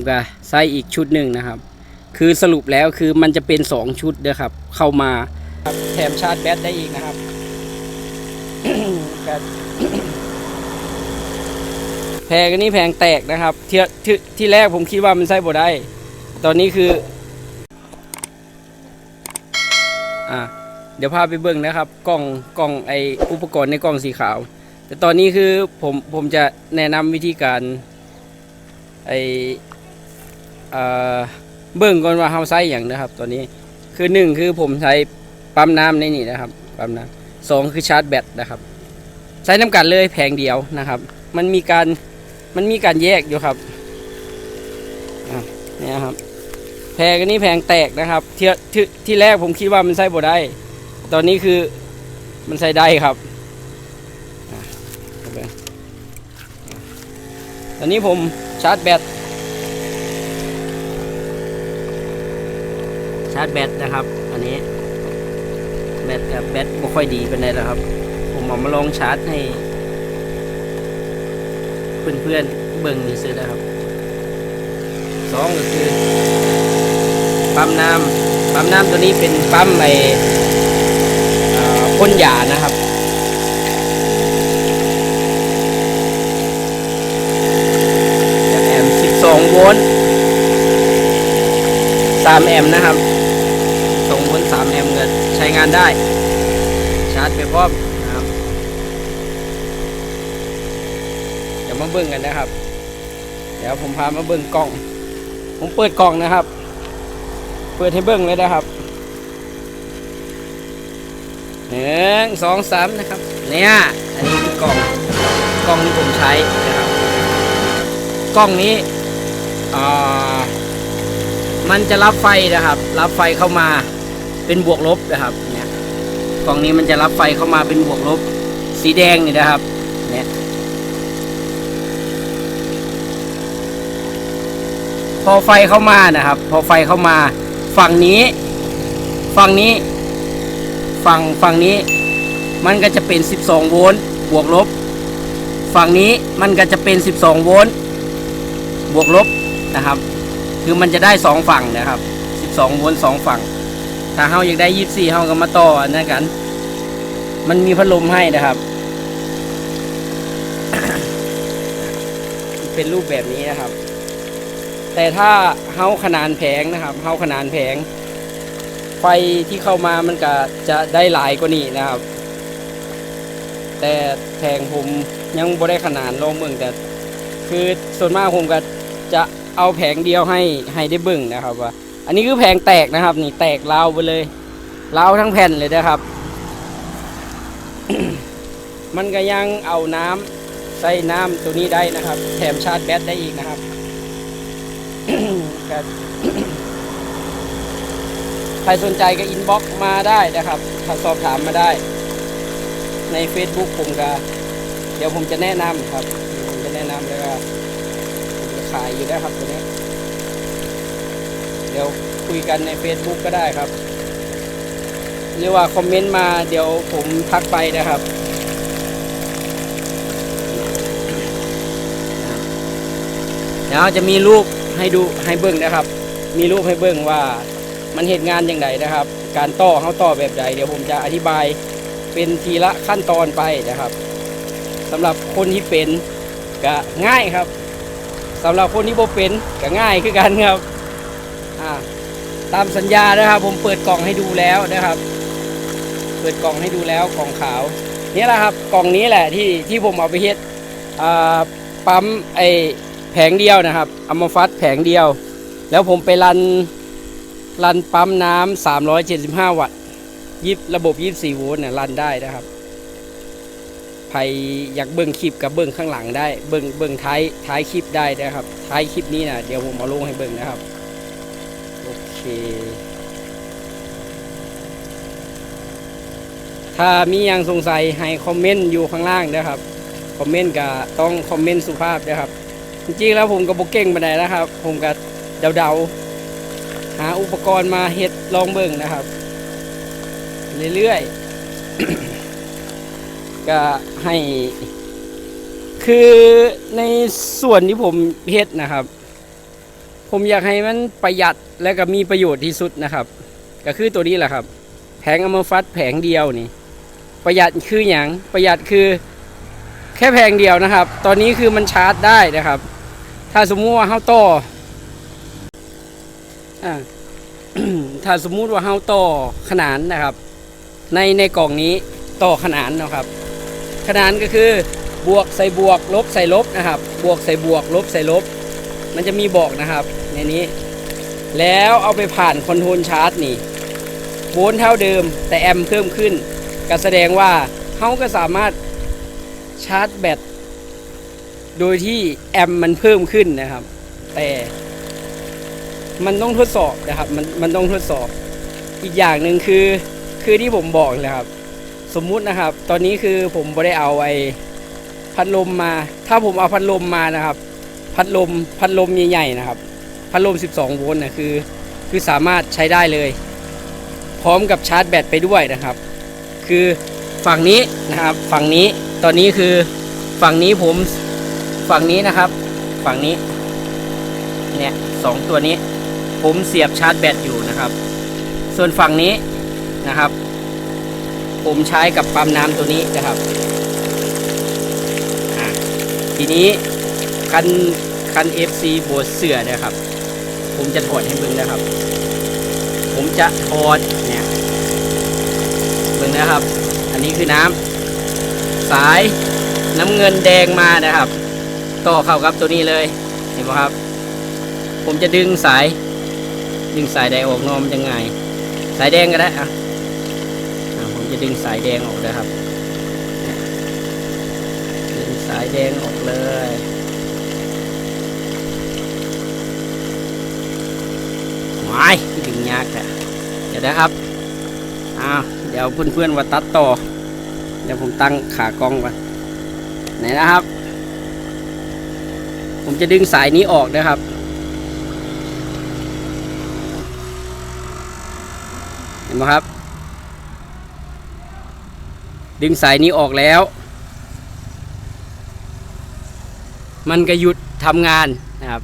ผมก็ใส่อีกชุดหนึ่งนะครับ คือสรุปแล้วคือมันจะเป็น 2 ชุดนะครับ เข้ามาแถมชาร์จแบตได้อีกนะครับแพงนี้แพงแตกนะครับที่ที่ที่แรกผมคิดว่ามันใส่บ่ได้ ตอนนี้คืออ่าเดี๋ยวพาไปเบิ่งนะครับ กล้องกล้องไออุปกรณ์ในกล้องสีขาว แต่ตอนนี้คือผมผมจะแนะนำวิธีการไอ เอ่อเบิ่งก่อนว่าเฮาใช้อย่างนะครับตอนนี้คือหนึ่งคือผมใช้ปั๊มน้ำในนี่นะครับปั๊มน้ำสองคือชาร์จแบตนะครับ ใช้น้ำกันเลยแผงเดียวนะครับ มันมีการมันมีการแยกอยู่ครับเนี่ยครับแพงอันนี้แพงแตกนะครับที่ที่ที่แรกผมคิดว่ามันใส่บ่ได้ ตอนนี้คือมันใส่ได้ครับอะเอาไปอะตอนนี้ผมชาร์จแบตาร์จแบตนะครับ อันนี้แบตกับแบตบ่ค่อยดีเป็นไรแล้วครับ ผมเอามาลองชาร์จให้ เพื่อนๆเบิ่งนี่ซื้อนะครับสองก็คือปั๊มน้ำปั๊มน้ำตัวนี้เป็นปั๊มไอพ่นยานะครับจากแอมป์12โวลต์3แอมป์นะครับ2โวลต์3แอมป์ก็ใช้งาน ได้ ชาร์จไปพร้อมนะครับเดี๋ยวมาเบิ่งกันนะครับ เดี๋ยวผมพามาเบิ่งกล่อง ผมเปิดกล่องนะครับ เปิดให้เบิ่งเลยนะครับหนึ่งสองสามนะครับ เนี่ยอันนี้คือกล่องกล่องที่ผมใช้นะครับกล้องนี้อ่ามันจะรับไฟนะครับ รับไฟเข้ามาเป็นบวกลบนะครับเนี่ย กล่องนี้มันจะรับไฟเข้ามาเป็นบวกลบสีแดงนี่นะครับ เนี่ย พอไฟเข้ามานะครับ พอไฟเข้ามา ฝั่งนี้ ฝั่งนี้ ฝั่งฝั่งนี้ มันก็จะเป็น 12 โวลต์บวกลบ ฝั่งนี้มันก็จะเป็น 12 โวลต์บวกลบนะครับ คือมันจะได้ 2 ฝั่งนะครับ 12 โวลต์2ฝั่ง ถ้าเฮาอยากได้24เฮาก็มาต่อนนั้นกัน มันมีพัดลมให้นะครับ เป็นรูปแบบนี้นะครับ แต่ถ้าเฮาขนานแผงนะครับเฮาขนานแผง ไฟที่เข้ามามันก็จะได้หลายกว่านี้นะครับ แต่แผงผมยังบ่ได้ขนานลองเบิ่งแต่ คือส่วนมากผมก็จะเอาแผงเดียวให้ให้ได้เบิ่งนะครับว่า อันนี้คือแผงแตกนะครับ นี่แตกราวไปเลยราวทั้งแผ่นเลยนะครับ มันก็ยังเอาน้ำใส่น้ำตัวนี้ได้นะครับ แถมชาร์จแบตได้อีกนะครับใครสนใจก็อินบ็อกมาได้นะครับถ้าสอบถามมาได้ ใน Facebook ผมก็เดี๋ยวผมจะแนะนำครับผมจะแนะนำเลยว่าขายอยู่ได้ครับตัวนี้ เดี๋ยวคุยกันใน Facebook ก็ได้ครับ หรือว่าคอมเมนต์มาเดี๋ยวผมทักไปนะครับ เดี๋ยวจะมีรูปให้ดูให้เบิ้งนะครับ มีรูปให้เบิ้งว่ามันเหตุงานอย่างไรนะครับ การต่อเขาต่อแบบใดเดี๋ยวผมจะอธิบายเป็นทีละขั้นตอนไปนะครับสำหรับคนที่เป็นก็ง่ายครับสำหรับคนที่บ่เป็นก็ง่ายคือกันครับ อ่าตามสัญญานะครับ ผมเปิดกล่องให้ดูแล้วนะครับ เปิดกล่องให้ดูแล้วกล่องขาวนี่แหละครับกล่องนี้แหละที่ที่ผมเอาไปเฮ็ดปั๊มไอแผงเดียวนะครับอามาฟัดแผงเดียว แล้วผมไปรันรันปั๊มน้ำ375 วัตต์ยิบระบบ 24 โวลต์เนี่ยรันได้นะครับใครอยากเบิ่งคลิปกับเบิ่งข้างหลังได้ เบิ่งเบิ่งท้ายท้ายคลิปได้นะครับ ท้ายคลิปนี้นะเดี๋ยวผมเอาลงให้เบิ่งนะครับ เค ถ้ามีอยังสงสัยให้คอมเมนต์อยู่ข้างล่างนะครับ คอมเมนต์ก็ต้องคอมเมนต์สุภาพนะครับ จริงๆแล้วผมก็บกเก่งไปไหนใดนะครับ ผมก็เดาๆ หาอุปกรณ์มาเฮ็ดลองเบิ่งนะครับ เรื่อยๆ ก็ให้ คือในส่วนที่ผมเฮ็ดนะครับ ผมอยากให้มันประหยัดและก็มีประโยชน์ที่สุดนะครับ ก็คือตัวนี้แหละครับ แผงอัมฟัตแผงเดียวนี่ ประหยัดคืออย่างประหยัดคือแค่แผงเดียวนะครับ ตอนนี้คือมันชาร์จได้นะครับ ถ้าสมมุติว่าเฮาต่ออ่าถ้าสมมุติว่าเฮาต่อขนานนะครับ ในในกล่องนี้ต่อขนานนะครับ ขนานก็คือบวกใส่บวกลบใส่ลบนะครับ บวกใส่บวกลบใส่ลบ มันจะมีบอกนะครับ ในนี้ แล้วเอาไปผ่านคอนโทรลชาร์จนี่โวลต์เท่าเดิม แต่แอมเพิ่มขึ้น ก็แสดงว่าเขาก็สามารถชาร์จแบตโดยที่แอมมันเพิ่มขึ้นนะครับ แต่มันต้องทดสอบนะครับ มันมันต้องทดสอบ อีกอย่างหนึ่งคือคือที่ผมบอกเลยครับ สมมุตินะครับ ตอนนี้คือผมไม่ได้เอาไอ้พัดลมมา ถ้าผมเอาพัดลมมานะครับ พัดลมพัดลมใหญ่ๆนะครับ พัดลม 12 โวลต์นะคือคือสามารถใช้ได้เลย พร้อมกับชาร์จแบตไปด้วยนะครับ คือฝั่งนี้นะครับฝั่งนี้ตอนนี้คือฝั่งนี้ผมฝั่งนี้นะครับ ฝั่งนี้เนี่ยสองตัวนี้ ผมเสียบชาร์จแบตอยู่นะครับ ส่วนฝั่งนี้นะครับ ผมใช้กับปั๊มน้ำตัวนี้นะครับทีนี้คันคัน FC โบสเสือนะครับ ผมจะถอดให้มึงนะครับ ผมจะถอดเนี่ยมึงนะครับ อันนี้คือน้ำสายน้ำเงินแดงมานะครับ ต่อเข้ากับตัวนี้เลยเห็นไหมครับ ผมจะดึงสาย ดึงสายแดงออกนอมยังไง สายแดงก็ได้อะผมจะดึงสายแดงออกนะครับ ดึงสายแดงออกเลยไม่ดึงยากเดี๋ยวนะครับอ้าวเดี๋ยวเพื่อนๆว่าตัดต่อ เดี๋ยวผมตั้งขากล้องก่อนไหนนะครับ ผมจะดึงสายนี้ออกนะครับเห็นไหมครับ ดึงสายนี้ออกแล้ว มันก็หยุดทำงานนะครับ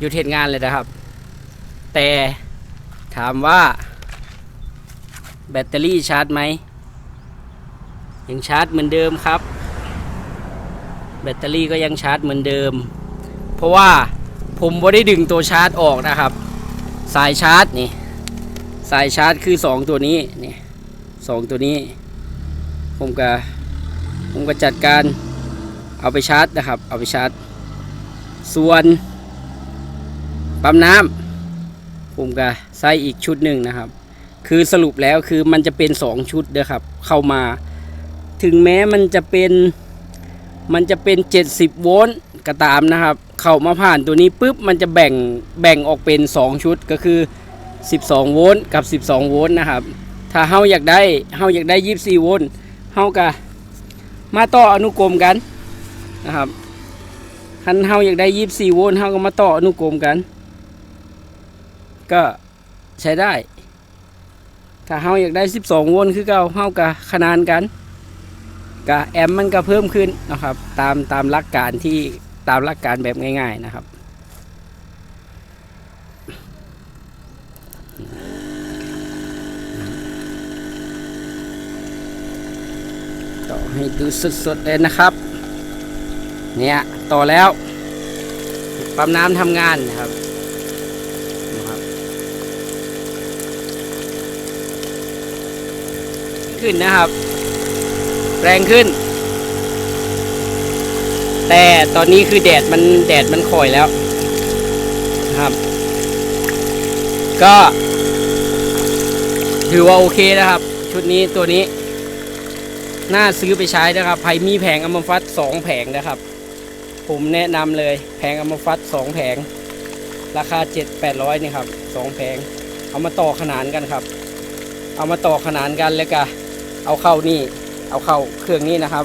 หยุดเหตุงานเลยนะครับ แต่ ถามว่า แบตเตอรี่ชาร์จไหม ยังชาร์จเหมือนเดิมครับ แบตเตอรี่ก็ยังชาร์จเหมือนเดิม เพราะว่าผมไม่ได้ดึงตัวชาร์จออกนะครับ สายชาร์จนี่ สายชาร์จคือ 2 ตัวนี้นี่สองตัวนี้ ผมก็ผมก็จัดการเอาไปชาร์จนะครับ เอาไปชาร์จ ส่วนปั๊มน้ำ ผมก็ใส่อีกชุดหนึ่งนะครับ คือสรุปแล้วคือมันจะเป็น 2 ชุดนะครับ เข้ามา ถึงแม้มันจะเป็นมันจะเป็น 70 โวลต์ก็ตามนะครับ เข้ามาผ่านตัวนี้ปุ๊บมันจะแบ่งแบ่งออกเป็น 2 ชุดก็คือ 12 โวลต์กับ 12 โวลต์นะครับ ถ้าเฮาอยากได้เฮาอยากได้ 24 โวลต์เฮาก็มาต่ออนุกรมกันนะครับคันเฮาอยากได้ 24 โวลต์เฮาก็มาต่ออนุกรมกัน ก็ใช้ได้ ถ้าเฮาอยากได้ 12 โวลต์คือเก่าเฮาก็ขนานกันก็แอมมันก็เพิ่มขึ้นนะครับ ตามตามหลักการที่ตามหลักการแบบง่าย ๆนะครับต่อให้ดูสดๆเลยนะครับ เนี่ย ต่อแล้ว ปั๊มน้ำทำงานนะครับ ขึ้นนะครับ แรงขึ้น แต่ตอนนี้คือแดดมันแดดมันคอยแล้วนะครับ ก็ถือว่าโอเคนะครับ ชุดนี้ตัวนี้น่าซื้อไปใช้นะครับใครมีแผงอัมฟัตสองแผงนะครับ ผมแนะนำเลยแผงอัมฟัตสองแผง ราคาเจ็ดแปดร้อยนี่ครับสองแผง เอามาต่อขนานกันครับ เอามาต่อขนานกันแล้วก็ เอาเข้านี่ เอาเข้าเครื่องนี้นะครับ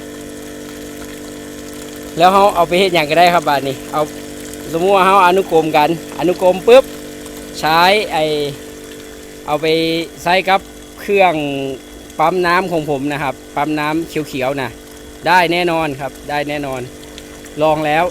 แล้วเขาเอาไปเฮ็ดอย่างก็ได้ครับบาทนี้เอาสมมติว่าเขาอนุกรมกัน อนุกรมปุ๊บใช้ไอเอาไปใส่กับเครื่องปั๊มน้ำของผมนะครับ ปั๊มน้ำเขียวๆนะได้แน่นอนครับ ได้แน่นอน ลองแล้ว